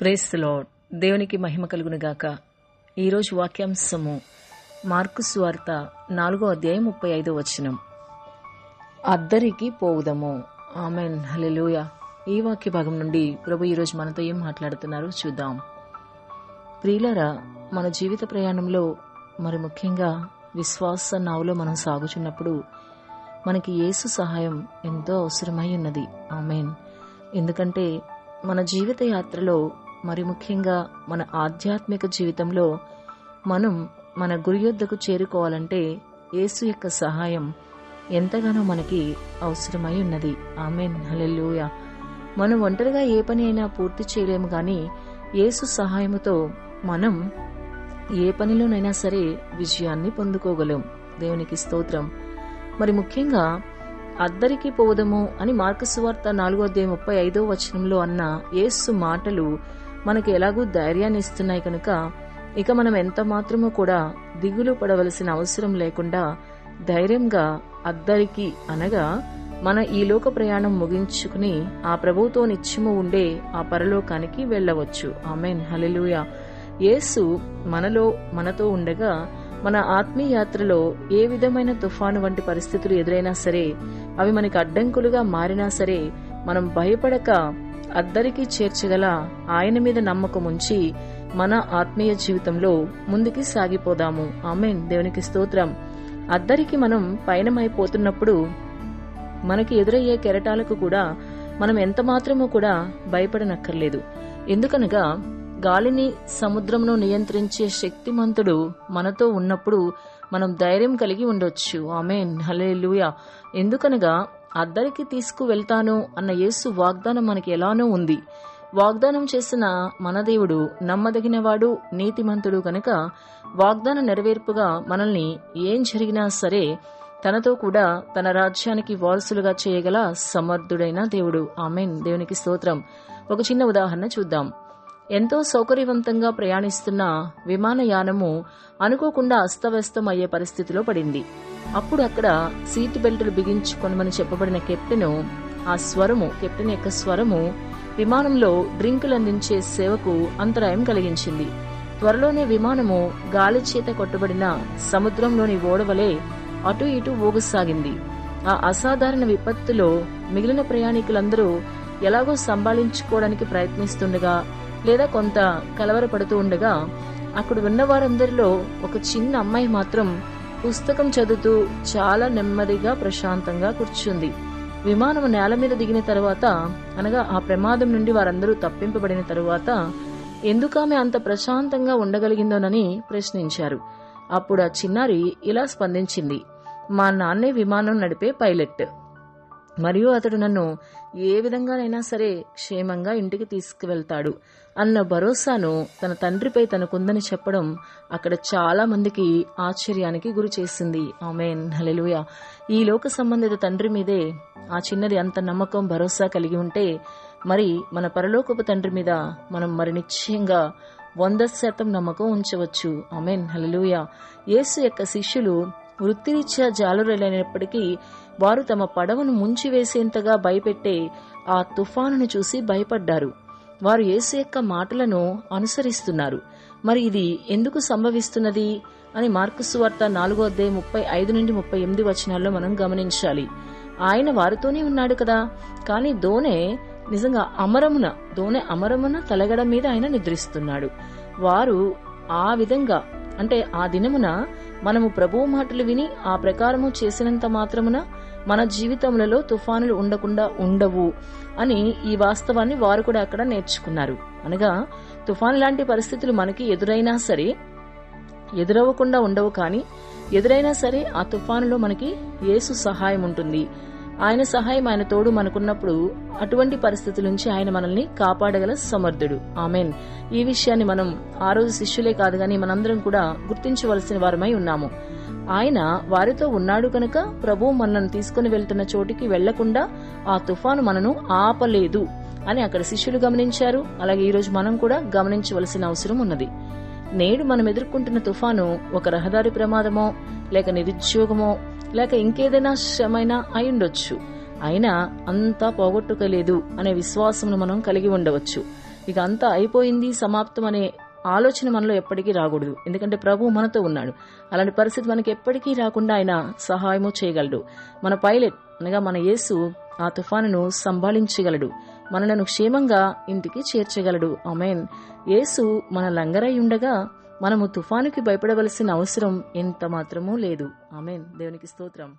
Praise lord దేవునికి మహిమ కలుగునుగాక ఈరోజు వాక్యాంశము మార్కు స్వార్త నాలుగో అధ్యాయం ముప్పై ఐదో వచనం. అద్దరికి పోవుదము. ఆమెన్. హలెలూయ ఈ వాక్య భాగం నుండి ప్రభు ఈరోజు మనతో ఏం మాట్లాడుతున్నారో చూద్దాం. ప్రియులరా మన జీవిత ప్రయాణంలో మరి ముఖ్యంగా విశ్వాస నావులో మనం సాగుచున్నప్పుడు మనకి యేసు సహాయం ఎంతో అవసరమై ఉన్నది. ఆమెన్. ఎందుకంటే మన జీవిత యాత్రలో మరి ముఖ్యంగా మన ఆధ్యాత్మిక జీవితంలో మనం మన గురి యొద్దకు చేరుకోవాలంటే యేసు యొక్క సహాయం ఎంతగానో మనకి అవసరమై ఉన్నది. ఆమె హలెల్లుయ. మనం ఒంటరిగా ఏ పని అయినా పూర్తి చేయలేము కానీ యేసు సహాయముతో మనం ఏ పనిలోనైనా సరే విజయాన్ని పొందుకోగలం. దేవునికి స్తోత్రం. మరి ముఖ్యంగా అద్దరికి పోదము అని మార్కసువార్త నాలుగో అధ్యాయం ముప్పై ఐదో వచనంలో అన్న యేసు మాటలు మనకి ఎలాగూ ధైర్యాన్ని ఇస్తున్నాయి కనుక ఇక మనం ఎంత మాత్రమూ కూడా దిగులు పడవలసిన అవసరం లేకుండా ధైర్యంగా అద్దరికి అనగా మన ఈ లోక ప్రయాణం ముగించుకుని ఆ ప్రభుతో నిత్యము ఉండే ఆ పరలోకానికి వెళ్ళవచ్చు. ఆమెన్. హలెలుయ యేసు మనలో మనతో ఉండగా మన ఆత్మీయ యాత్రలో ఏ విధమైన తుఫాను వంటి పరిస్థితులు ఎదురైనా సరే అవి మనకి అడ్డంకులుగా మారినా సరే మనం భయపడక అద్దరికి చేర్చగల ఆయన మీద నమ్మకం ఉంచి మన ఆత్మీయ జీవితంలో ముందుకి సాగిపోదాము. ఆమెన్. దేవునికి స్తోత్రం. అద్దరికి మనం పయనమైపోతున్నప్పుడు మనకి ఎదురయ్యే కెరటాలకు కూడా మనం ఎంత మాత్రమూ కూడా భయపడనక్కర్లేదు. ఎందుకనగా గాలిని సముద్రంను నియంత్రించే శక్తిమంతుడు మనతో ఉన్నప్పుడు మనం ధైర్యం కలిగి ఉండొచ్చు. ఆమెన్. హలేలుయ ఎందుకనగా అద్దరికి తీసుకువెళ్తాను అన్న యేసు వాగ్దానం మనకి ఎలానో ఉంది. వాగ్దానం చేసిన మన దేవుడు నమ్మదగినవాడు నీతిమంతుడు కనుక వాగ్దాన నెరవేర్పుగా మనల్ని ఏం జరిగినా సరే తనతో కూడా తన రాజ్యానికి వారసులుగా చేయగల సమర్థుడైన దేవుడు. ఆమెన్. దేవునికి స్తోత్రం. ఒక చిన్న ఉదాహరణ చూద్దాం. ఎంతో సౌకర్యవంతంగా ప్రయాణిస్తున్న విమానయానము అనుకోకుండా అస్తవ్యస్తం అయ్యే పరిస్థితిలో పడింది. అప్పుడు అక్కడ సీట్ బెల్టులు బిగించుకొనమని చెప్పబడిన కెప్టెను ఆ స్వరము కెప్టెన్ యొక్క స్వరము విమానంలో డ్రింకులు అందించే సేవకు అంతరాయం కలిగించింది. త్వరలోనే విమానము గాలి చేత కొట్టబడిన సముద్రంలోని ఓడవలే అటు ఇటు ఊగసాగింది. ఆ అసాధారణ విపత్తులో మిగిలిన ప్రయాణికులందరూ ఎలాగో సంభాళించుకోవడానికి ప్రయత్నిస్తుండగా లేదా కొంత కలవరపడుతూ ఉండగా అక్కడ ఉన్న వారందరిలో ఒక చిన్న అమ్మాయి మాత్రం పుస్తకం చదువుతూ చాలా నెమ్మదిగా ప్రశాంతంగా కూర్చుంది. విమానం నేల మీద దిగిన తర్వాత అనగా ఆ ప్రమాదం నుండి వారందరూ తప్పింపబడిన తరువాత ఎందుకామె అంత ప్రశాంతంగా ఉండగలిగిందోనని ప్రశ్నించారు. అప్పుడు ఆ చిన్నారి ఇలా స్పందించింది మా నాన్నే విమానం నడిపే పైలట్. మరియు అతడు నన్ను ఏ విధంగానైనా సరే క్షేమంగా ఇంటికి తీసుకువెళ్తాడు అన్న భరోసాను తన తండ్రిపై తనకుందని చెప్పడం అక్కడ చాలా మందికి ఆశ్చర్యానికి గురి చేసింది. ఆమెన్. హలెలుయ ఈ లోక సంబంధిత తండ్రి మీదే ఆ చిన్నది అంత నమ్మకం భరోసా కలిగి ఉంటే మరి మన పరలోకపు తండ్రి మీద మనం మరి నిశ్చయంగా వంద శాతం నమ్మకం ఉంచవచ్చు. ఆమెన్. హలెలుయ యేసు యొక్క శిష్యులు వృత్తిరీత్యా జాలురైనప్పటికీ వారు తమ పడవను ముంచివేసేంతగా భయపెట్టే ఆ తుఫానును చూసి భయపడ్డారు. వారు యేసు యొక్క మాటలను అనుసరిస్తున్నారు. మరి ఇది ఎందుకు సంభవిస్తున్నది? అని మార్కుసు వార్త నాలుగో అధ్యాయం ముప్పై ఐదు నుండి ముప్పై ఎనిమిది వచనాల్లో మనం గమనించాలి. ఆయన వారితోనే ఉన్నాడు కదా? కానీ దోనె నిజంగా అమరమున దోనె అమరమున తలగడ మీద ఆయన నిద్రిస్తున్నాడు. వారు ఆ విధంగా అంటే ఆ దినమున మనము ప్రభువు మాటలు విని ఆ ప్రకారము చేసినంత మాత్రమున మన జీవితములలో తుఫానులు ఉండకుండా ఉండవు అని ఈ వాస్తవాన్ని వారు కూడా అక్కడ నేర్చుకున్నారు. అనగా తుఫాను లాంటి పరిస్థితులు మనకి ఎదురైనా సరే ఎదురవ్వకుండా ఉండవు కానీ ఎదురైనా సరే ఆ తుఫానులో మనకి యేసు సహాయం ఉంటుంది ఆయన సహాయం ఆయన తోడు మనకున్నప్పుడు అటువంటి పరిస్థితుల నుంచి ఆయన మనల్ని కాపాడగల సమర్థుడు. ఆమెన్. ఈ విషయాన్ని మనం ఆ రోజు శిష్యులే కాదు గాని మనందరం కూడా గుర్తించవలసిన వారమై ఉన్నాము. ఆయన వారితో ఉన్నాడు కనుక ప్రభు మనల్ని తీసుకుని వెళ్తున్న చోటికి వెళ్ళకుండా ఆ తుఫాను మనను ఆపలేదు అని అక్కడ శిష్యులు గమనించారు. అలాగే ఈ రోజు మనం కూడా గమనించవలసిన అవసరం ఉన్నది. నేడు మనం ఎదుర్కొంటున్న తుఫాను ఒక రహదారి ప్రమాదమో లేక నిరుద్యోగమో లేక ఇంకేదైనా శ్రమైనా అయిండొచ్చు అయినా అంతా పోగొట్టుకోలేదు అనే విశ్వాసమును మనం కలిగి ఉండవచ్చు. ఇక అంతా అయిపోయింది సమాప్తం అనే ఆలోచన మనలో ఎప్పటికీ రాకూడదు. ఎందుకంటే ప్రభు మనతో ఉన్నాడు. అలాంటి పరిస్థితి మనకి ఎప్పటికీ రాకుండా ఆయన సహాయము చేయగలడు. మన పైలట్ అనగా మన యేసు ఆ తుఫానును సంభాళించగలడు మనలను క్షేమంగా ఇంటికి చేర్చగలడు. అమెన్ యేసు మన లంగరై ఉండగా మనము తుఫానుకి భయపడవలసిన అవసరం ఎంత మాత్రమూ లేదు. ఆమెన్. దేవునికి స్తోత్రం.